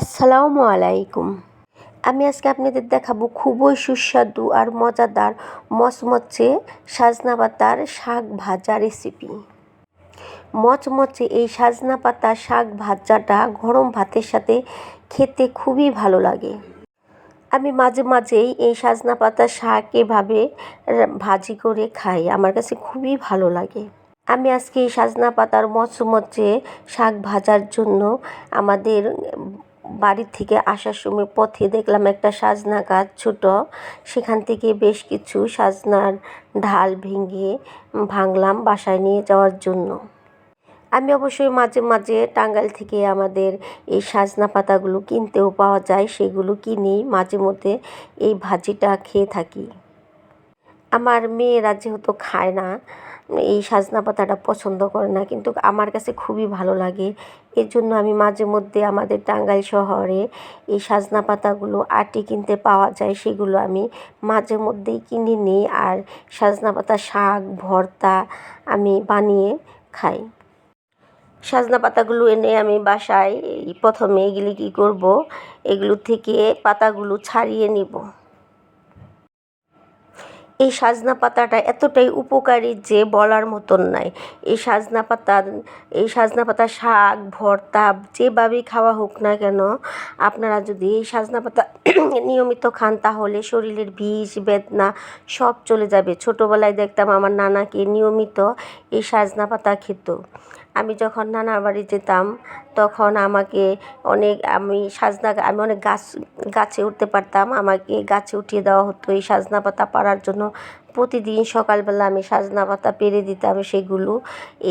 আসসালামু আলাইকুম। আমি আজকে আপনাদের দেখাবো খুবই সুস্বাদু আর মজাদার মচমচে সাজনা পাতার শাক ভাজা রেসিপি মচমচে এই সাজনা পাতা শাক ভাজাটা গরম ভাতের সাথে খেতে খুবই ভালো লাগে। আমি মাঝে মাঝেই এই সাজনা পাতা শাক এভাবে ভাজি করে খাই, আমার কাছে খুবই ভালো লাগে। আমি আজকে এই সাজনা পাতার মচমচে শাক ভাজার জন্য আমাদের বাড়ির থেকে আসার সময় পথে দেখলাম একটা সাজনা গাছ ছোট। সেখান থেকে বেশ কিছু সাজনার ঢাল ভেঙে ভাঙলাম বাসায় নিয়ে যাওয়ার জন্য। আমি অবশ্যই মাঝে মাঝে টাঙ্গাইল থেকে আমাদের এই সাজনা পাতাগুলো কিনতেও পাওয়া যায়, সেগুলো কিনেই মাঝে মধ্যে এই ভাজিটা খেয়ে থাকি। আমার মেয়েরা যেহেতু খায় না এই সাজনা পাতাটা পছন্দ করে না, কিন্তু আমার কাছে খুবই ভালো লাগে। এর জন্য আমি মাঝে মধ্যে আমাদের টাঙ্গাইল শহরে এই সাজনা পাতাগুলো আটি কিনতে পাওয়া যায়, সেগুলো আমি মাঝে মধ্যেই কিনে নিই আর সাজনা পাতা, শাক, ভর্তা আমি বানিয়ে খাই। সাজনা পাতাগুলো এনে আমি বাসায় প্রথমে এগুলি কী করব? এগুলো থেকে পাতাগুলো ছাড়িয়ে নিব। এই সাজনা পাতাটা এতটাই উপকারী যে বলার মতন নাই। এই সাজনা পাতা, এই সাজনা পাতা শাক, ভর্তা, যেভাবেই খাওয়া হোক না কেন, আপনারা যদি এই সাজনা পাতা নিয়মিত খান, তাহলে শরীরের বিষ, বেদনা সব চলে যাবে। ছোটোবেলায় দেখতাম আমার নানাকে নিয়মিত এই সাজনা পাতা খেত। আমি যখন নানার বাড়ি যেতাম, তখন আমাকে অনেক, আমি সাজনা, আমি অনেক গাছ, গাছে উঠতে পারতাম। আমাকে গাছে উঠিয়ে দেওয়া হতো এই সাজনা পাতা পাড়ার জন্য। প্রতিদিন সকালবেলা আমি সাজনা পাতা পেরে দিতাম সেগুলো,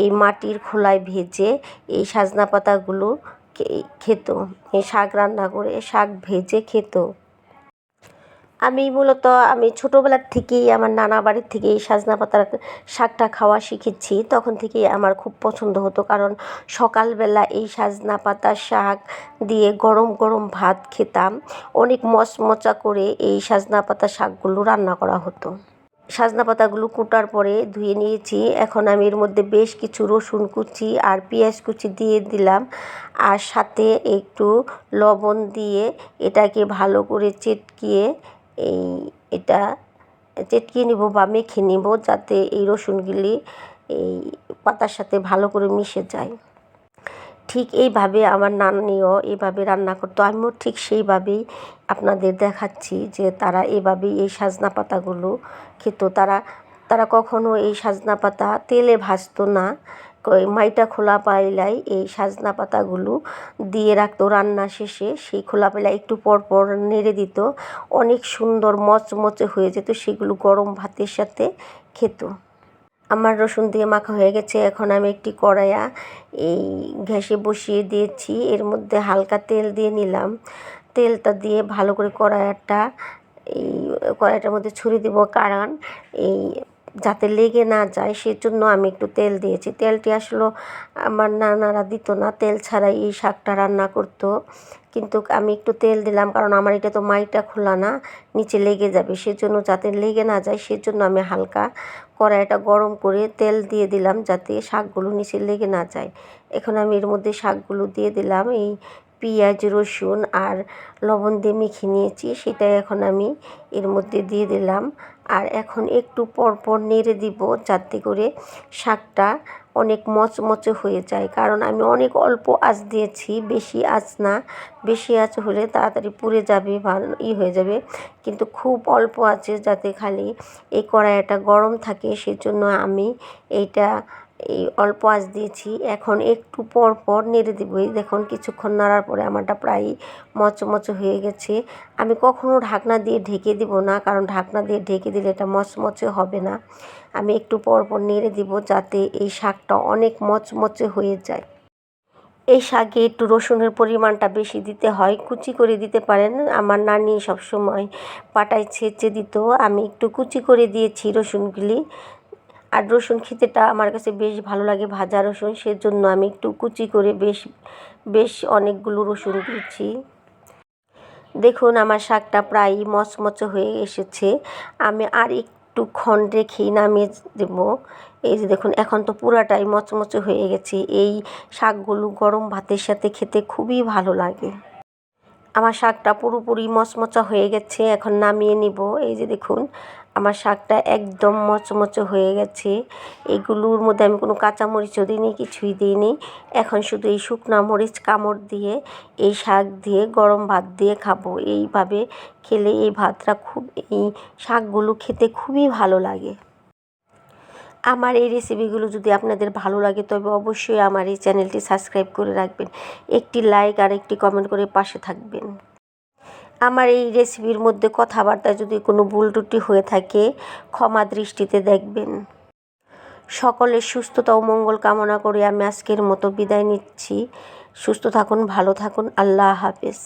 এই মাটির খোলায় ভেজে এই সাজনা পাতাগুলো খেত। এই শাক রান্না করে শাক ভেজে খেত। আমি মূলত, আমি ছোটোবেলার থেকেই, আমার নানা বাড়ির থেকে এই সাজনা পাতার শাকটা খাওয়া শিখেছি। তখন থেকেই আমার খুব পছন্দ হতো। কারণ সকালবেলা এই সাজনা পাতার শাক দিয়ে গরম গরম ভাত খেতাম। অনেক মচমচা করে এই সাজনা পাতা শাকগুলো রান্না করা হতো। সাজনা পাতাগুলো কুটার পরে ধুয়ে নিয়েছি। এখন আমি এর মধ্যে বেশ কিছু রসুন কুচি আর পেঁয়াজ কুচি দিয়ে দিলাম। আর সাথে একটু লবণ দিয়ে এটাকে ভালো করে চেটকিয়ে এই এটা চেটকিয়ে নিব বা মেখে নিব যাতে এই রসুনগুলি এই পাতার সাথে ভালো করে মিশে যায়। ঠিক এইভাবে আমার নানিও এইভাবে রান্না করতো, আমিও ঠিক সেইভাবেই আপনাদের দেখাচ্ছি যে তারা এভাবেই এই সাজনা পাতাগুলো খেত। তারা তারা কখনো এই সাজনা পাতা তেলে ভাজতো না মাইটা খোলা পাইলাই, এই সাজনা পাতাগুলো দিয়ে রাখতো রান্না শেষে। সেই খোলা পাইলা একটু পর পর নেড়ে দিত। অনেক সুন্দর মচমচে হয়ে যেত সেগুলো গরম ভাতের সাথে খেত। আমার রসুন দিয়ে মাখা হয়ে গেছে, এখন আমি একটি কড়াইয়া এই গ্যাসে বসিয়ে দিয়েছি। এর মধ্যে হালকা তেল দিয়ে নিলাম। তেলটা দিয়ে ভালো করে কড়াইটা এই কড়াইটার মধ্যে ছুরি দিব কারণ এই যাতে লেগে না যায়, সেজন্য আমি একটু তেল দিয়েছি। তেলটি আসলে, আমার নানারা দিত না, তেল ছাড়াই এই শাকটা রান্না করতো। কিন্তু আমি একটু তেল দিলাম, কারণ আমার এটা তো মাইটা খোলা না, নিচে লেগে যাবে। সেজন্য যাতে লেগে না যায়, সেজন্য আমি হালকা কড়াইটা গরম করে তেল দিয়ে দিলাম, যাতে শাকগুলো নিচে লেগে না যায়। এখন আমি এর মধ্যে শাকগুলো দিয়ে দিলাম, এই পেঁয়াজ, রসুন আর লবণ দিয়ে মেখে নিয়েছি। সেটাই এখন আমি এর মধ্যে দিয়ে দিলাম। আর এখন একটু পর পর নেড়ে দিব যাতে করে শাকটা অনেক মচমচে হয়ে যায়। কারণ আমি অনেক অল্প আঁচ দিয়েছি, বেশি আঁচ না। বেশি আঁচ হলে তাড়াতাড়ি পুড়ে যাবে, ভালো ই হয়ে যাবে। কিন্তু খুব অল্প আছে যাতে খালি এই কড়াইটা গরম থাকে, সেজন্য আমি এইটা এই অল্প আঁচ দিয়েছি। এখন একটু পর পর নেড়ে দেবো। এই দেখুন, কিছুক্ষণ নাড়ার পরে আমারটা প্রায় মচমচে হয়ে গেছে। আমি কখনো ঢাকনা দিয়ে ঢেকে দিব না, কারণ ঢাকনা দিয়ে ঢেকে দিলে এটা মচমচে হবে না। আমি একটু পর পর নেড়ে দিব যাতে এই শাকটা অনেক মচমচে হয়ে যায়। এই শাকে একটু রসুনের পরিমাণটা বেশি দিতে হয়, কুচি করে দিতে পারেন। আমার নানি সবসময় পাটায় ছেঁচে দিত। আমি একটু কুচি করে দিয়েছি রসুনগুলি। আর রসুন খেতেটা আমার কাছে বেশ ভালো লাগে, ভাজা রসুন। সেজন্য আমি একটু কুচি করে বেশ বেশ অনেকগুলো রসুন দিয়েছি। দেখুন, আমার শাকটা প্রায় মচমচে হয়ে এসেছে। আমি আর একটু ক্ষণ রেখেই নামিয়ে দেব। এই যে দেখুন, এখন তো পুরাটাই মচমচে হয়ে গেছে। এই শাকগুলো গরম ভাতের সাথে খেতে খুবই ভালো লাগে। আমার শাকটা পুরোপুরি মচমচা হয়ে গেছে, এখন নামিয়ে নিব। এই যে দেখুন, আমার শাকটা একদম মচমচে হয়ে গেছে। এগুলোর মধ্যে আমি কোনো কাঁচামরিচও দিইনি, কিছুই দিইনি। এখন শুধু এই শুকনা মরিচ কামড় দিয়ে, এই শাক দিয়ে, গরম ভাত দিয়ে খাব। এইভাবে খেলে এই ভাতটা খুব, এই শাকগুলো খেতে খুবই ভালো লাগে। আমার এই রেসিপিগুলো যদি আপনাদের ভালো লাগে, তবে অবশ্যই আমার এই চ্যানেলটি সাবস্ক্রাইব করে রাখবেন। একটি লাইক আর একটি কমেন্ট করে পাশে থাকবেন। আমার এই রেসিপির মধ্যে কথাবার্তা যদি কোনো ভুল ত্রুটি হয়ে থাকে, ক্ষমা দৃষ্টিতে দেখবেন। সকলের সুস্থতা ও মঙ্গল কামনা করে আমি আজকের মতো বিদায় নিচ্ছি। সুস্থ থাকুন, ভালো থাকুন, আল্লাহ হাফেজ।